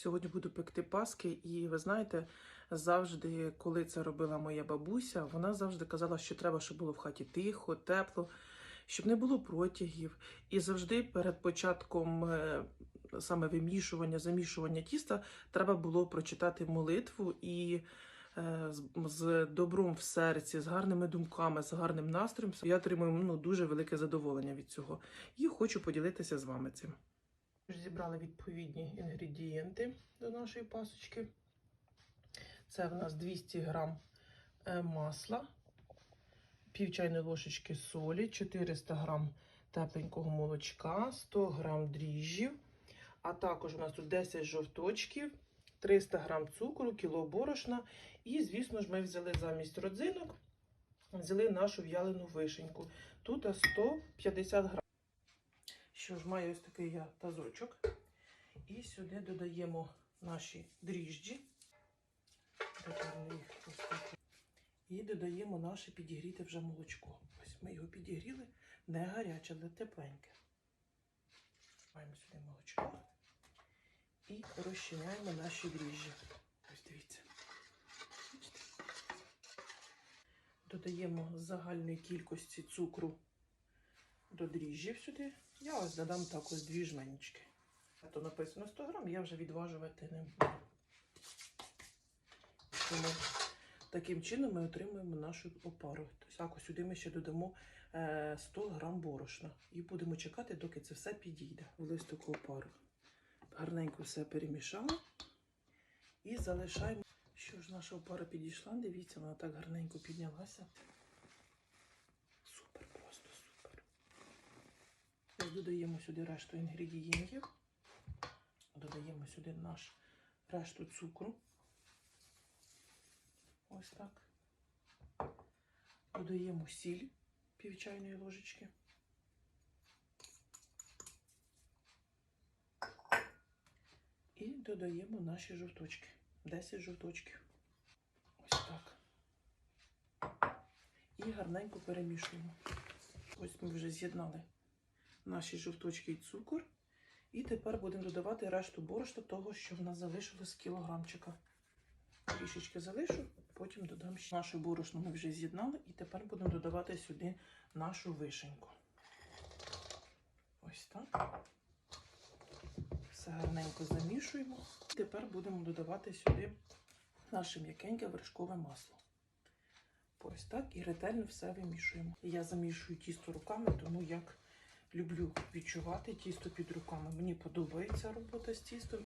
Сьогодні буду пекти паски, і ви знаєте, завжди, коли це робила моя бабуся, вона завжди казала, що треба, щоб було в хаті тихо, тепло, щоб не було протягів. І завжди перед початком е, саме вимішування, замішування тіста треба було прочитати молитву і. е, З, добром в серці, з гарними думками, з гарним настроєм я отримую ну, дуже велике задоволення від цього. І хочу поділитися з вами цим. Зібрали відповідні інгредієнти до нашої пасочки. Це в нас 200 грам е, масла, пів чайної ложечки солі, 400 грам тепленького молочка, 100 грам дріжджів, а також у нас тут 10 жовточків, 300 грам цукру, кіло борошна. І, звісно ж, ми взяли замість родзинок, взяли нашу в'ялену вишеньку. Тут 150 грам. Що ж, маю ось такий я тазочок. І сюди додаємо наші дріжджі. І додаємо наше підігріте вже молочко. Ось ми його підігріли, не гаряче, але тепленьке. Маємо сюди молочко і розчиняємо наші дріжджі. Ось дивіться. Додаємо загальної кількості цукру до дріжджів сюди. Я ось додам також дві жменечки. А то написано 100 грам, я вже відважувати не буду. Тому таким чином ми отримуємо нашу опару. Тобто так, сюди ми ще додамо е, 100 грам борошна. І будемо чекати, доки це все підійде в листику опару. Гарненько все перемішали. І залишаємо. Що ж, наша опара підійшла, дивіться, вона так гарненько піднялася. Додаємо сюди решту інгредієнтів. Додаємо сюди наш решту цукру. Ось так. Додаємо сіль пів чайної ложечки. І додаємо наші жовточки. 10 жовточків. Ось так. І гарненько перемішуємо. Ось ми вже з'єднали наші жовточки і цукор. І тепер будемо додавати решту борошна того, що в нас залишилось кілограмчика. Трішечки залишу, потім додам ще нашу борошно ми вже з'єднали, і тепер будемо додавати сюди нашу вишеньку. Ось так. Все гарненько замішуємо. Тепер будемо додавати сюди наше м'якеньке вершкове масло. Ось так і ретельно все вимішуємо. Я замішую тісто руками, тому як люблю відчувати тісто під руками. Мені подобається робота з тістом.